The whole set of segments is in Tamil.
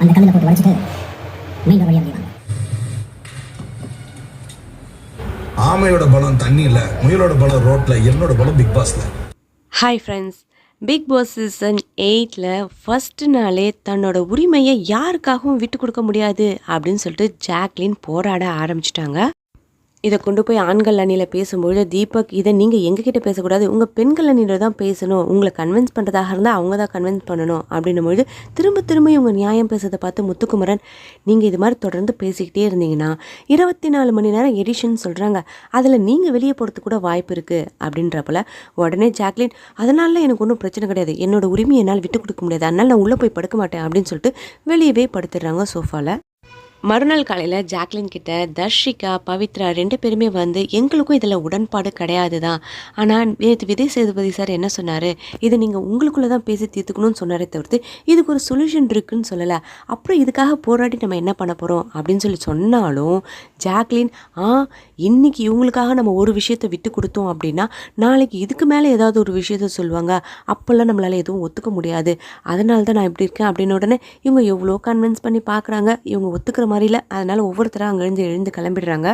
அந்த கல்லில் போட்டு உடைச்சிட்டு மெயின் வழியாக ஆமையோட பலம் தண்ணியில் முயலோட பலம் ரோட்ல என்னோட பலம் பிக் பாஸ்ல hi friends big boss season எயிட்டில் ஃபஸ்ட்டு நாளே தன்னோட உரிமையை யாருக்காகவும் விட்டு கொடுக்க முடியாது அப்படின்னு சொல்லிட்டு ஜாக்லின் போராட ஆரம்பிச்சிட்டாங்க. இதை கொண்டு போய் ஆண்கள் அணியில் பேசும்பொழுது தீபக் இதை நீங்கள் எங்ககிட்ட பேசக்கூடாது. உங்கள் பெண்கள் அணியில் தான் பேசணும். உங்களை கன்வின்ஸ் பண்ணுறதாக இருந்தால் அவங்க தான் கன்வின்ஸ் பண்ணணும் அப்படின்னும்பொழுது திரும்ப திரும்ப இவங்க நியாயம் பேசுறதை பார்த்து முத்துக்குமரன் நீங்கள் இது மாதிரி தொடர்ந்து பேசிக்கிட்டே இருந்தீங்கன்னா இருபத்தி நாலு மணி நேரம் எடிஷன் சொல்கிறாங்க அதில் நீங்கள் வெளியே போகிறது கூட வாய்ப்பு இருக்குது அப்படின்றப்பல உடனே ஜாக்லின் அதனால எனக்கு ஒன்றும் பிரச்சனை கிடையாது. என்னோட உரிமையை என்னால் விட்டு கொடுக்க முடியாது. அதனால் நான் உள்ளே போய் படுக்க மாட்டேன் அப்படின்னு சொல்லிட்டு வெளியவே படுத்துடுறாங்க சோஃபாவில் மறுநாள் காலையில் ஜாக்லின் கிட்ட தர்ஷிகா பவித்ரா ரெண்டு பேருமே வந்து எங்களுக்கும் இதில் உடன்பாடு கிடையாது தான் ஆனால் நேற்று விஜய் சேதுபதி சார் என்ன சொன்னார்? இதை நீங்கள் உங்களுக்குள்ளே தான் பேசி தீர்த்துக்கணும்னு சொன்னாரே தவிர்த்து இதுக்கு ஒரு சொல்யூஷன் இருக்குன்னு சொல்லலை. அப்புறம் இதுக்காக போராடி நம்ம என்ன பண்ண போகிறோம் அப்படின்னு சொல்லி சொன்னாலும் ஜாக்லின் ஆ இன்னைக்கு இவங்களுக்காக நம்ம ஒரு விஷயத்தை விட்டு கொடுத்தோம் அப்படின்னா நாளைக்கு இதுக்கு மேலே ஏதாவது ஒரு விஷயத்த சொல்லுவாங்க. அப்போல்லாம் நம்மளால் எதுவும் ஒத்துக்க முடியாது. அதனால தான் நான் இப்படி இருக்கேன். அப்படின்னு உடனே இவங்க எவ்வளோ கன்வின்ஸ் பண்ணி பார்க்குறாங்க. இவங்க ஒத்துக்கிற மாதிரில அதனால் ஒவ்வொருத்தராக அங்கேருந்து எழுந்து கிளம்பிடுறாங்க.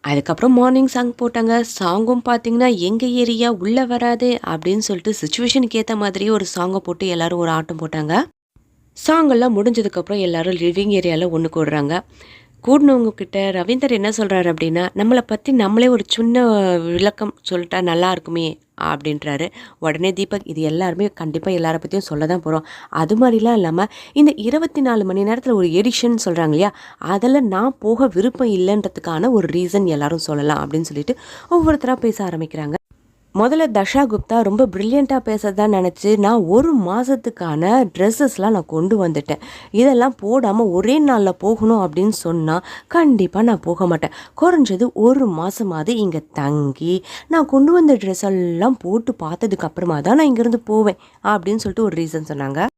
அதுக்கப்புறம் மார்னிங் சாங் போட்டாங்க. சாங்கும் பார்த்தீங்கன்னா எங்கள் ஏரியா? உள்ளே வராது அப்படின்னு சொல்லிட்டு சுச்சுவேஷனுக்கு ஏற்ற மாதிரி ஒரு சாங்கை போட்டு எல்லாரும் ஒரு ஆட்டம் போட்டாங்க. சாங்கெல்லாம் முடிஞ்சதுக்கப்புறம் எல்லாரும் லிவிங் ஏரியாவில் ஒன்று கூடுறாங்க கூடினவங்கக்கிட்ட ரவீந்தர் என்ன சொல்கிறாரு அப்படின்னா நம்மளை பற்றி நம்மளே ஒரு சின்ன விளக்கம் சொல்லிட்டா நல்லா இருக்குமே அப்படின்றாரு. உடனே தீபக் இது எல்லாருமே கண்டிப்பாக எல்லாரை பற்றியும் சொல்ல தான் போகிறோம் அது மாதிரிலாம் இல்லாமல் இந்த இருபத்தி நாலு மணி நேரத்தில் ஒரு எடிஷன் சொல்கிறாங்க இல்லையா அதில் நான் போக விருப்பம் இல்லைன்றதுக்கான ஒரு ரீசன் எல்லாரும் சொல்லலாம் அப்படின்னு சொல்லிட்டு ஒவ்வொருத்தராக பேச ஆரம்பிக்கிறாங்க. முதல்ல தஷா குப்தா ரொம்ப ப்ரில்லியண்ட்டாக பேசுறதா நினச்சி நான் ஒரு மாதத்துக்கான ட்ரெஸ்ஸஸ்லாம் நான் கொண்டு வந்துட்டேன். இதெல்லாம் போடாமல் ஒரே நாளில் போகணும் அப்படின்னு சொன்னால் கண்டிப்பாக நான் போக மாட்டேன். குறைஞ்சது ஒரு மாதமாவது இங்கே தங்கி நான் கொண்டு வந்த ட்ரெஸ் எல்லாம் போட்டு பார்த்ததுக்கு அப்புறமா தான் நான் இங்கேருந்து போவேன் அப்படின்னு சொல்லிட்டு ஒரு ரீசன் சொன்னாங்க.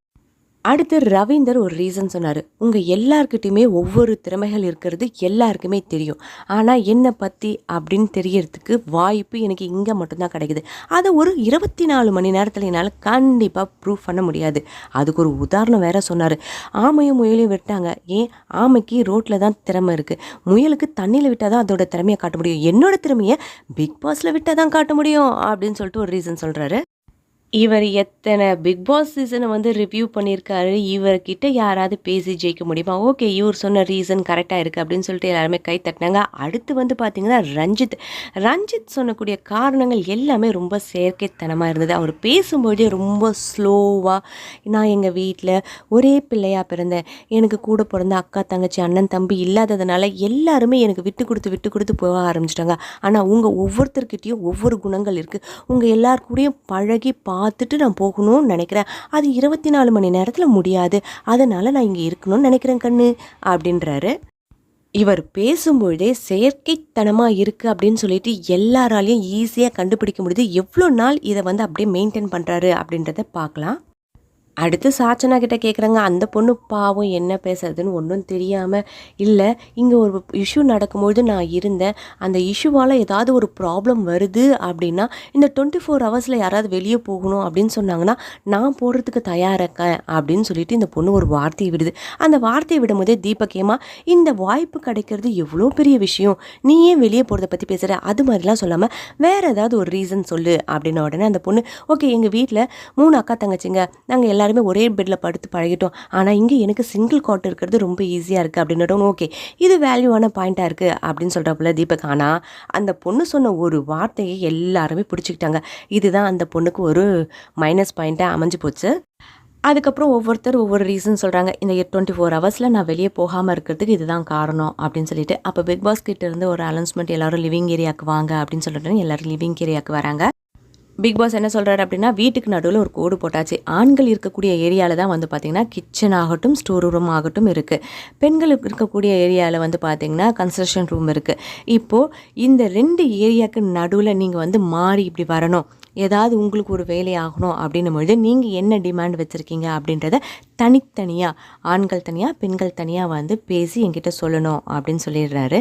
அடுத்து ரவீந்தர் ஒரு ரீசன் சொன்னார். உங்கள் எல்லாருக்கிட்டையுமே ஒவ்வொரு திறமைகள் இருக்கிறது எல்லாருக்குமே தெரியும். ஆனால் என்னை பற்றி அப்படின்னு தெரியறதுக்கு வாய்ப்பு எனக்கு இங்கே மட்டும்தான் கிடைக்குது. அதை ஒரு இருபத்தி நாலு மணி நேரத்தில் என்னால் கண்டிப்பாக ப்ரூவ் பண்ண முடியாது. அதுக்கு ஒரு உதாரணம் வேற சொன்னார். ஆமையும் முயலையும் விட்டாங்க. ஏன்? ஆமைக்கு ரோட்டில் தான் திறமை இருக்குது முயலுக்கு தண்ணியில் விட்டால் தான் அதோட திறமையை காட்ட முடியும். என்னோட திறமையை பிக் பாஸில் விட்டால் தான் காட்ட முடியும் அப்படின்னு சொல்லிட்டு ஒரு ரீசன் சொல்கிறாரு இவர் எத்தனை பிக் பாஸ் சீசனை வந்து ரிவ்யூ பண்ணியிருக்காரு இவர்கிட்ட யாராவது பேசி ஜெயிக்க முடியுமா? ஓகே இவர் சொன்ன ரீசன் கரெக்டாக இருக்குது அப்படின்னு சொல்லிட்டு எல்லாருமே கை தட்டினாங்க. அடுத்து வந்து பார்த்தீங்கன்னா ரஞ்சித். ரஞ்சித் சொன்னக்கூடிய காரணங்கள் எல்லாமே ரொம்ப செயற்கைத்தனமாக இருந்தது. அவர் பேசும்போதே ரொம்ப ஸ்லோவாக நான் எங்கள் வீட்டில் ஒரே பிள்ளையாக பிறந்தேன். எனக்கு கூட பிறந்த அக்கா தங்கச்சி அண்ணன் தம்பி இல்லாததுனால எல்லாருமே எனக்கு விட்டு கொடுத்து விட்டு கொடுத்து போக ஆரம்பிச்சிட்டாங்க. ஆனால் உங்கள் ஒவ்வொருத்தர்கிட்டையும் ஒவ்வொரு குணங்கள் இருக்குது உங்கள் எல்லாருக்கூடையும் கூடயும் பழகி பார்த்துட்டு நான் போகணும்னு நினைக்கிறேன். அது இருபத்தி நாலு மணி நேரத்தில் முடியாது. அதனால் நான் இங்கே இருக்கணும்னு நினைக்கிறேன் கண்ணு அப்படின்றாரு. இவர் பேசும்பொழுதே செயற்கைத்தனமாக இருக்குது அப்படின்னு சொல்லிட்டு எல்லாராலையும் ஈஸியாக கண்டுபிடிக்க முடியுது. எவ்வளோ நாள் இதை வந்து அப்படியே மெயின்டைன் பண்ணுறாரு அப்படின்றத பார்க்கலாம். அடுத்து சாச்சனா கிட்ட கேட்குறாங்க அந்த பொண்ணு பாவம் என்ன பேசுறதுன்னு ஒன்றும் தெரியாமல் இல்லை இங்கே ஒரு இஷ்யூ நடக்கும்பொழுது நான் இருந்தேன் அந்த இஷ்யூவால் ஏதாவது ஒரு ப்ராப்ளம் வருது அப்படின்னா இந்த டுவெண்ட்டி ஃபோர் ஹவர்ஸில் யாராவது வெளியே போகணும் அப்படின்னு சொன்னாங்கன்னா நான் போடுறதுக்கு தயாராக இருக்கேன் அப்படின்னு சொல்லிட்டு இந்த பொண்ணு ஒரு வார்த்தையை விடுது. அந்த வார்த்தையை விடும்போதே தீபகேமா இந்த வாய்ப்பு கிடைக்கிறது எவ்வளோ பெரிய விஷயம் நீ ஏன் வெளியே போகிறத பற்றி பேசுகிற அது மாதிரிலாம் சொல்லாமல் வேறு ஏதாவது ஒரு ரீசன் சொல்லு அப்படின்ன உடனே அந்த பொண்ணு ஓகே எங்கள் வீட்டில் மூணு அக்கா தங்கச்சிங்க நாங்கள் எல்லாருமே ஒரே பெட்டில் படுத்து பழகிட்டோம். ஆனால் இங்கே எனக்கு சிங்கிள் காட் இருக்கிறது ரொம்ப ஈஸியாக இருக்குது அப்படின்னு ஓகே இது வேல்யூவான பாயிண்ட்டாக இருக்குது அப்படின்னு சொல்கிறப்பல தீபக். ஆனால் அந்த பொண்ணு சொன்ன ஒரு வார்த்தையை எல்லாருமே பிடிச்சிக்கிட்டாங்க. இதுதான் அந்த பொண்ணுக்கு ஒரு மைனஸ் பாயிண்ட்டாக அமைஞ்சு போச்சு. அதுக்கப்புறம் ஒவ்வொருத்தர் ஒவ்வொரு ரீசன் சொல்கிறாங்க இந்த டுவெண்ட்டி ஃபோர் ஹவர்ஸில் நான் வெளியே போகாமல் இருக்கிறதுக்கு இதுதான் காரணம் அப்படின்னு சொல்லிட்டு அப்போ பிக் பாஸ் கிட்ட இருந்து ஒரு அனௌன்ஸ்மெண்ட் எல்லாரும் லிவிங் ஏரியாவுக்கு வாங்க அப்படின்னு சொல்லிட்டு எல்லாரும் லிவிங் ஏரியாவுக்கு வராங்க. பிக் பாஸ் என்ன சொல்கிறாரு அப்படின்னா வீட்டுக்கு நடுவில் ஒரு கோடு போட்டாச்சு. ஆண்கள் இருக்கக்கூடிய ஏரியாவில் தான் வந்து பார்த்திங்கன்னா கிச்சன் ஆகட்டும் ஸ்டோர் ரூம் ஆகட்டும் இருக்குது பெண்களுக்கு இருக்கக்கூடிய ஏரியாவில் வந்து பார்த்திங்கன்னா கன்ஸ்ட்ரக்ஷன் ரூம் இருக்குது இப்போது இந்த ரெண்டு ஏரியாவுக்கு நடுவில் நீங்கள் வந்து மாறி இப்படி வரணும். ஏதாவது உங்களுக்கு ஒரு வேலை ஆகணும் அப்படின்னும் பொழுது நீங்கள் என்ன டிமாண்ட் வச்சுருக்கீங்க அப்படின்றத தனித்தனியாக ஆண்கள் தனியாக பெண்கள் தனியாக வந்து பேசி என்கிட்ட சொல்லணும் அப்படின்னு சொல்லிடுறாரு.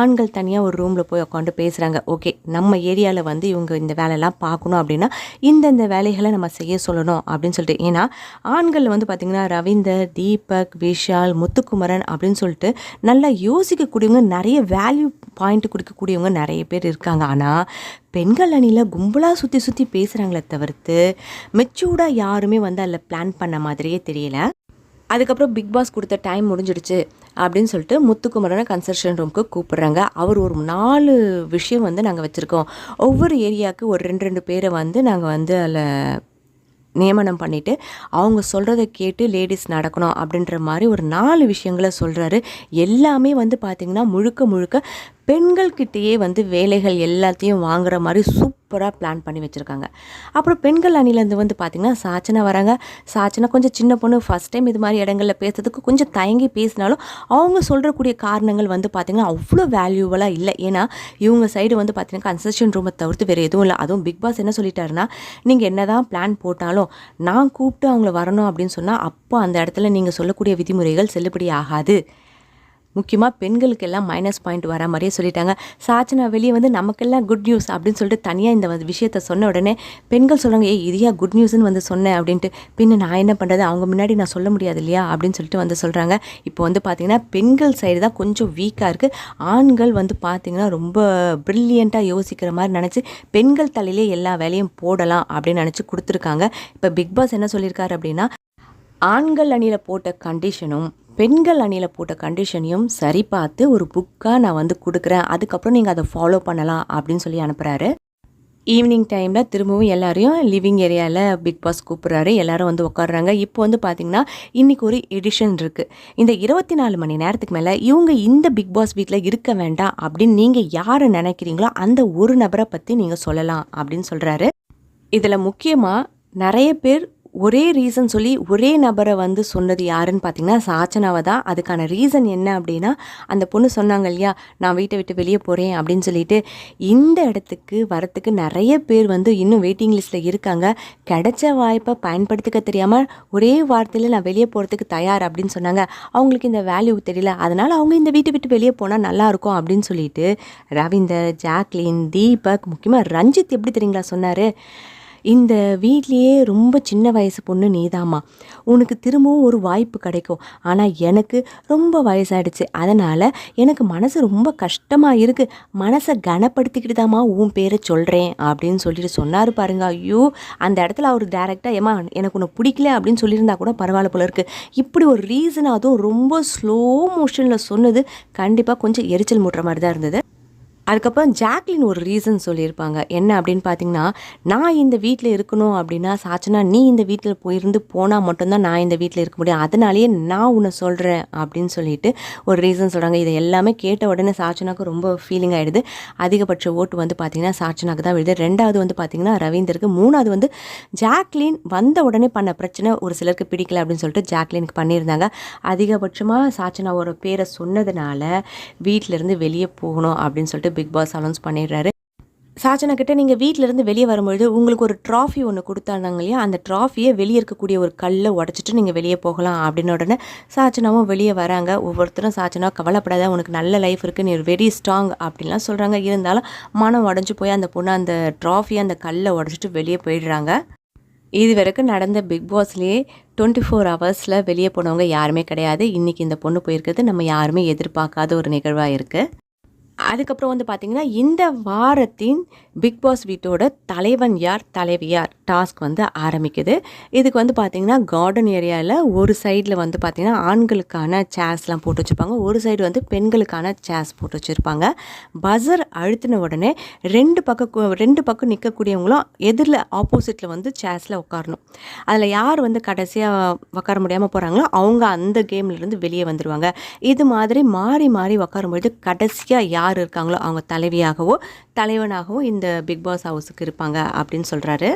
ஆண்கள் தனியாக ஒரு ரூமில் போய் உட்காந்து பேசுகிறாங்க ஓகே நம்ம ஏரியாவில் வந்து இவங்க இந்த வேலையெல்லாம் பார்க்கணும் அப்படின்னா இந்தந்த வேலைகளை நம்ம செய்ய சொல்லணும் அப்படின்னு சொல்லிட்டு. ஏன்னா ஆண்கள் வந்து பார்த்திங்கன்னா ரவீந்தர் தீபக் விஷால் முத்துக்குமரன் அப்படின்னு சொல்லிட்டு நல்லா யோசிக்கக்கூடியவங்க நிறைய வேல்யூ பாயிண்ட் கொடுக்கக்கூடியவங்க நிறைய பேர் இருக்காங்க. ஆனால் பெண்கள் அணியில் கும்பலாக சுற்றி சுற்றி பேசுகிறாங்களே தவிர்த்து மெச்சூர்டாக யாருமே வந்து அதில் பிளான் பண்ண மாதிரியே தெரியும் முடியல அதுக்கப்புறம் பிக் பாஸ் கொடுத்த டைம் முடிஞ்சிடுச்சு அப்படின்னு சொல்லிட்டு முத்துக்குமரனை கன்ஸ்ட்ரக்ஷன் ரூமுக்கு கூப்பிட்றாங்க. அவர் ஒரு நாலு விஷயம் வந்து நாங்கள் வச்சுருக்கோம். ஒவ்வொரு ஏரியாவுக்கு ஒரு ரெண்டு ரெண்டு பேரை வந்து நாங்கள் வந்து அதில் நியமனம் பண்ணிவிட்டு அவங்க சொல்கிறத கேட்டு லேடிஸ் நடக்கணும் அப்படின்ற மாதிரி ஒரு நாலு விஷயங்களை சொல்கிறாரு எல்லாமே வந்து பார்த்திங்கன்னா முழுக்க முழுக்க பெண்கள்கிட்டயே வந்து வேலைகள் எல்லாத்தையும் வாங்குற மாதிரி சூப்பராக பிளான் பண்ணி வச்சுருக்காங்க. அப்புறம் பெண்கள் அணிலேருந்து வந்து பார்த்திங்கன்னா சாச்சனா வராங்க. சாச்சனா கொஞ்சம் சின்ன பொண்ணு ஃபஸ்ட் டைம் இது மாதிரி இடங்களில் பேசுறதுக்கு கொஞ்சம் தயங்கி பேசினாலும் அவங்க சொல்கிறக்கூடிய காரணங்கள் வந்து பார்த்திங்கன்னா அவ்வளோ வேல்யூவலாக இல்லை. ஏன்னா இவங்க சைடு வந்து பார்த்திங்கன்னா கன்செஷன் ரூமை தவிர்த்து வேறு எதுவும் இல்லை. அதுவும் பிக் பாஸ் என்ன சொல்லிட்டாருன்னா நீங்கள் என்ன தான் பிளான் போட்டாலும் நான் கூப்பிட்டு அவங்கள வரணும் அப்படின்னு சொன்னால் அப்போ அந்த இடத்துல நீங்கள் சொல்லக்கூடிய விதிமுறைகள் செல்லுபடி ஆகாது. முக்கியமாக பெண்களுக்கு எல்லாம் மைனஸ் பாயிண்ட் வர மாதிரியே சொல்லிட்டாங்க. சாச்சனா வெளியே வந்து நமக்கெல்லாம் குட் நியூஸ் அப்படின்னு சொல்லிட்டு தனியாக இந்த விஷயத்த சொன்ன உடனே பெண்கள் சொல்கிறாங்க ஏய் இதையா குட் நியூஸ்னு வந்து சொன்னேன் அப்படின்ட்டு. பின்ன நான் என்ன பண்ணுறது அவங்க முன்னாடி நான் சொல்ல முடியாது இல்லையா? அப்படின்னு சொல்லிட்டு வந்து சொல்கிறாங்க இப்போ வந்து பார்த்திங்கன்னா பெண்கள் சைடு தான் கொஞ்சம் வீக்காக இருக்குது ஆண்கள் வந்து பார்த்திங்கன்னா ரொம்ப ப்ரில்லியண்ட்டாக யோசிக்கிற மாதிரி நினச்சி பெண்கள் தலையிலே எல்லா வேலையும் போடலாம் அப்படின்னு நினச்சி கொடுத்துருக்காங்க. இப்போ பிக் பாஸ் என்ன சொல்லியிருக்காரு அப்படின்னா ஆண்கள் அணியில் போட்ட கண்டிஷனும் பெண்கள் அணியில் போட்ட கண்டிஷனையும் சரி பார்த்து ஒரு புக்காக நான் வந்து கொடுக்குறேன். அதுக்கப்புறம் நீங்கள் அதை ஃபாலோ பண்ணலாம் அப்படின்னு சொல்லி அனுப்புகிறாரு ஈவினிங் டைமில் திரும்பவும் எல்லாரையும் லிவிங் ஏரியாவில் பிக் பாஸ் கூப்பிட்றாரு. எல்லாரும் வந்து உட்காடுறாங்க இப்போ வந்து பார்த்திங்கன்னா இன்றைக்கி ஒரு எடிஷன் இருக்குது இந்த இருபத்தி நாலு மணி நேரத்துக்கு மேலே இவங்க இந்த பிக் பாஸ் வீட்டில் இருக்க வேண்டாம் அப்படின்னு நீங்கள் யாரை நினைக்கிறீங்களோ அந்த ஒரு நபரை பற்றி நீங்கள் சொல்லலாம் அப்படின்னு சொல்கிறாரு இதில் முக்கியமாக நிறைய பேர் ஒரே ரீசன் சொல்லி ஒரே நபரை வந்து சொன்னது யாருன்னு பார்த்தீங்கன்னா சாச்சனாவை தான். அதுக்கான ரீசன் என்ன அப்படின்னா அந்த பொண்ணு சொன்னாங்க இல்லையா நான் வீட்டை விட்டு வெளியே போகிறேன் அப்படின்னு சொல்லிட்டு இந்த இடத்துக்கு வரத்துக்கு நிறைய பேர் வந்து இன்னும் வெயிட்டிங் லிஸ்ட்டில் இருக்காங்க. கிடைச்ச வாய்ப்பை பயன்படுத்திக்க தெரியாமல் ஒரே வார்த்தையில் நான் வெளியே போகிறதுக்கு தயார் அப்படின்னு சொன்னாங்க. அவங்களுக்கு இந்த வேல்யூ தெரியல. அதனால் அவங்க இந்த வீட்டை விட்டு வெளியே போனால் நல்லாயிருக்கும் அப்படின்னு சொல்லிட்டு ரவீந்தர் ஜாக்லின் தீபக் முக்கியமாக ரஞ்சித் எப்படி தெரியுங்களா சொன்னார்? இந்த வீட்லேயே ரொம்ப சின்ன வயசு பொண்ணு நீதாம்மா. உனக்கு திரும்பவும் ஒரு வாய்ப்பு கிடைக்கும். ஆனால் எனக்கு ரொம்ப வயசாயிடுச்சு. அதனால் எனக்கு மனசு ரொம்ப கஷ்டமாக இருக்குது மனசை கனப்படுத்திக்கிட்டு தாம்மா உன் பேரை சொல்கிறேன் அப்படின்னு சொல்லிட்டு சொன்னார் பாருங்க. ஐயோ அந்த இடத்துல அவர் டேரெக்டாக ஏமா எனக்கு உன்னை பிடிக்கல அப்படின்னு சொல்லியிருந்தா கூட பரவாயில்ல போல இருக்குது இப்படி ஒரு ரீசன் அதுவும் ரொம்ப ஸ்லோ மோஷனில் சொன்னது கண்டிப்பாக கொஞ்சம் எரிச்சல் மூட்டுற மாதிரி தான் இருந்தது. அதுக்கப்புறம் ஜாக்லின் ஒரு ரீசன் சொல்லியிருப்பாங்க. என்ன அப்படின்னு பார்த்தீங்கன்னா நான் இந்த வீட்டில் இருக்கணும் அப்படின்னா சாச்சனா நீ இந்த வீட்டில் போயிருந்து போனால் மட்டும்தான் நான் இந்த வீட்டில் இருக்க முடியும். அதனாலேயே நான் உன்னை சொல்கிறேன் அப்படின்னு சொல்லிட்டு ஒரு ரீசன் சொல்கிறாங்க இதை எல்லாமே கேட்ட உடனே சாச்சனாக்கு ரொம்ப ஃபீலிங் ஆகிடுது அதிகபட்ச ஓட்டு வந்து பார்த்திங்கன்னா சாச்சனாக்கு தான் விழுது. ரெண்டாவது வந்து பார்த்திங்கன்னா ரவீந்தருக்கு மூணாவது வந்து ஜாக்லின் வந்த உடனே பண்ண பிரச்சனை ஒரு சிலருக்கு பிடிக்கல அப்படின்னு சொல்லிட்டு ஜாக்லினுக்கு பண்ணியிருந்தாங்க. அதிகபட்சமாக சாச்சனாவோட பேரை சொன்னதுனால வீட்டிலேருந்து வெளியே போகணும் அப்படின்னு சொல்லிட்டு பிக் பாஸ் அனௌன்ஸ் பண்ணிடுறாரு. சாச்சனா கிட்ட நீங்கள் வீட்டிலேருந்து வெளியே வரும்பொழுது உங்களுக்கு ஒரு ட்ராஃபி ஒன்று கொடுத்தாங்க இல்லையா? அந்த ட்ராஃபியை வெளியே இருக்கக்கூடிய ஒரு கல்லை உடச்சிட்டு நீங்கள் வெளியே போகலாம் அப்படின்னு உடனே சாச்சனாவும் வெளியே வராங்க. ஒவ்வொருத்தரும் சாச்சனா கவலைப்படாத உனக்கு நல்ல லைஃப் இருக்குது நீ வெரி ஸ்ட்ராங் அப்படின்லாம் சொல்கிறாங்க இருந்தாலும் மனம் உடஞ்சி போய் அந்த பொண்ணு அந்த ட்ராஃபியை அந்த கல்லை உடச்சிட்டு வெளியே போயிடுறாங்க. இது வரைக்கும் நடந்த பிக் பாஸ்லேயே டுவெண்ட்டி ஃபோர் ஹவர்ஸில் வெளியே போனவங்க யாருமே கிடையாது. இன்றைக்கி இந்த பொண்ணு போயிருக்கிறது நம்ம யாருமே எதிர்பார்க்காத ஒரு நிகழ்வாக இருக்குது அதுக்கப்புறம் வந்து பார்த்திங்கன்னா இந்த வாரத்தின் பிக் பாஸ் வீட்டோட தலைவன் யார் தலைவி யார் டாஸ்க் வந்து ஆரம்பிக்குது. இதுக்கு வந்து பார்த்திங்கன்னா கார்டன் ஏரியாவில் ஒரு சைடில் வந்து பார்த்திங்கன்னா ஆண்களுக்கான சேர்ஸ்லாம் போட்டு வச்சுருப்பாங்க. ஒரு சைடு வந்து பெண்களுக்கான சேர்ஸ் போட்டு வச்சுருப்பாங்க. பஸர் அழுத்தின உடனே ரெண்டு பக்கம் ரெண்டு பக்கம் நிற்கக்கூடியவங்களும் எதிரில் ஆப்போசிட்டில் வந்து சேர்ஸில் உட்காரணும். அதில் யார் வந்து கடைசியாக உட்கார முடியாமல் போகிறாங்களோ அவங்க அந்த கேம்லேருந்து வெளியே வந்துடுவாங்க இது மாதிரி மாறி மாறி உட்காரும்பொழுது கடைசியாக யார் யார் இருக்காங்களோ அவங்க தலைவியாகவோ தலைவனாகவோ இந்த பிக் பாஸ் ஹவுஸுக்கு இருப்பாங்க அப்படின்னு சொல்கிறாரு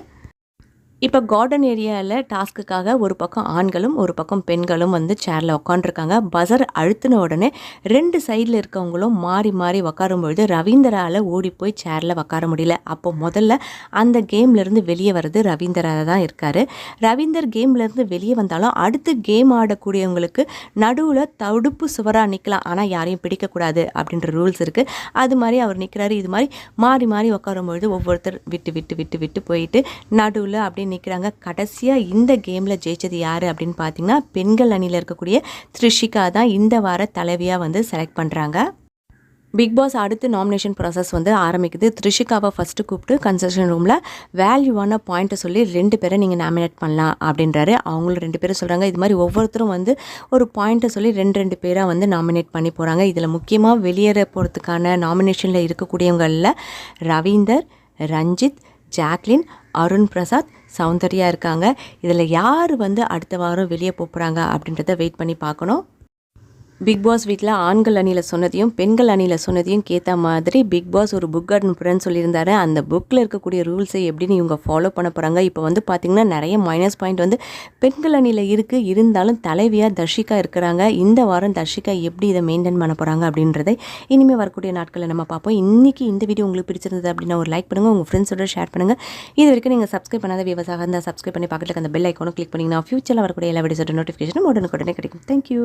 இப்போ கார்டன் ஏரியாவில் டாஸ்க்குக்காக ஒரு பக்கம் ஆண்களும் ஒரு பக்கம் பெண்களும் வந்து சேரில் உட்காந்துருக்காங்க பஸர் அழுத்தின உடனே ரெண்டு சைடில் இருக்கவங்களும் மாறி மாறி உக்காரும் பொழுது ரவீந்திராவில் ஓடி போய் சேரில் உக்கார முடியல. அப்போ முதல்ல அந்த கேம்லேருந்து வெளியே வர்றது ரவீந்திரா தான் இருக்கார். ரவீந்தர் கேம்லேருந்து வெளியே வந்தாலும் அடுத்து கேம் ஆடக்கூடியவங்களுக்கு நடுவில் தடுப்பு சுவராக நிற்கலாம் ஆனால் யாரையும் பிடிக்கக்கூடாது அப்படின்ற ரூல்ஸ் இருக்குது அது மாதிரி அவர் நிற்கிறாரு இது மாதிரி மாறி மாறி உட்காரும் பொழுது ஒவ்வொருத்தர் விட்டு விட்டு விட்டு விட்டு போயிட்டு நடுவில் அப்படின்னு நிற்கிறாங்க கடைசியாக இந்த கேமில் ஜெயிச்சது யார் அப்படின்னு பார்த்தீங்கன்னா பெண்கள் அணியில் இருக்கக்கூடிய த்ரிஷிகா தான் இந்த வார தலைவியாக வந்து செலக்ட் பண்ணுறாங்க பிக் பாஸ் அடுத்து நாமினேஷன் ப்ராசஸ் வந்து ஆரம்பிக்குது. த்ரிஷிகாவை ஃபஸ்ட்டு கூப்பிட்டு கன்செஷன் ரூமில் வேல்யூவான பாயிண்ட்டை சொல்லி ரெண்டு பேரை நீங்கள் நாமினேட் பண்ணலாம் அப்படின்றாரு. அவங்களும் ரெண்டு பேரும் சொல்கிறாங்க இது மாதிரி ஒவ்வொருத்தரும் வந்து ஒரு பாயிண்ட்டை சொல்லி ரெண்டு ரெண்டு பேராக வந்து நாமினேட் பண்ணி போகிறாங்க இதில் முக்கியமாக வெளியேற போகிறதுக்கான நாமினேஷனில் இருக்கக்கூடியவங்களில் ரவீந்தர் ரஞ்சித் ஜாக்லின் அருண் பிரசாத் சௌந்தர்யா இருக்காங்க. இதில் யார் வந்து அடுத்த வாரம் வெளியே போகிறாங்க அப்படின்றத வெயிட் பண்ணி பார்க்கணும். பிக் பாஸ் வீட்டில் ஆண்கள் அணியில் சொன்னதையும் பெண்கள் அணியில் சொன்னதையும் கேட்ட மாதிரி பிக் பாஸ் ஒரு புக் அனுப்புறேன்னு சொல்லியிருந்தாரு. அந்த புக்கில் இருக்கக்கூடிய ரூல்ஸை எப்படின்னு இவங்க ஃபாலோ பண்ண போகிறாங்க இப்போ வந்து பார்த்திங்கன்னா நிறைய மைனஸ் பாயிண்ட் வந்து பெண்கள் அணியில் இருக்குது இருந்தாலும் தலைவியாக தர்ஷிகா இருக்கிறாங்க. இந்த வாரம் தர்ஷிகா எப்படி இதை மெயின்டைன் பண்ண போகிறாங்க அப்படின்றதை இனிமேல் வரக்கூடிய நாட்களில் நம்ம பார்ப்போம். இன்றைக்கி இந்த வீடியோ உங்களுக்கு பிடிச்சிருந்தது அப்படின்னா ஒரு லைக் பண்ணுங்கள் உங்கள் ஃப்ரெண்ட்ஸோட ஷேர் பண்ணுங்கள் இது வரைக்கும் நீங்கள் சப்ஸ்கிரைப் பண்ணாத விவசாயம் இருந்தால் சப்ஸ்கிரைப் பண்ணி பக்கத்தில் அந்த பெல் ஐக்கோனும் கிளிக் பண்ணிங்கன்னா ஃபியூச்சரில் வரக்கூடிய எல்லா வீடியோஸோட நோட்டிஃபிகேஷனும் உடனுக்குடனே கிடைக்கும். தேங்க்யூ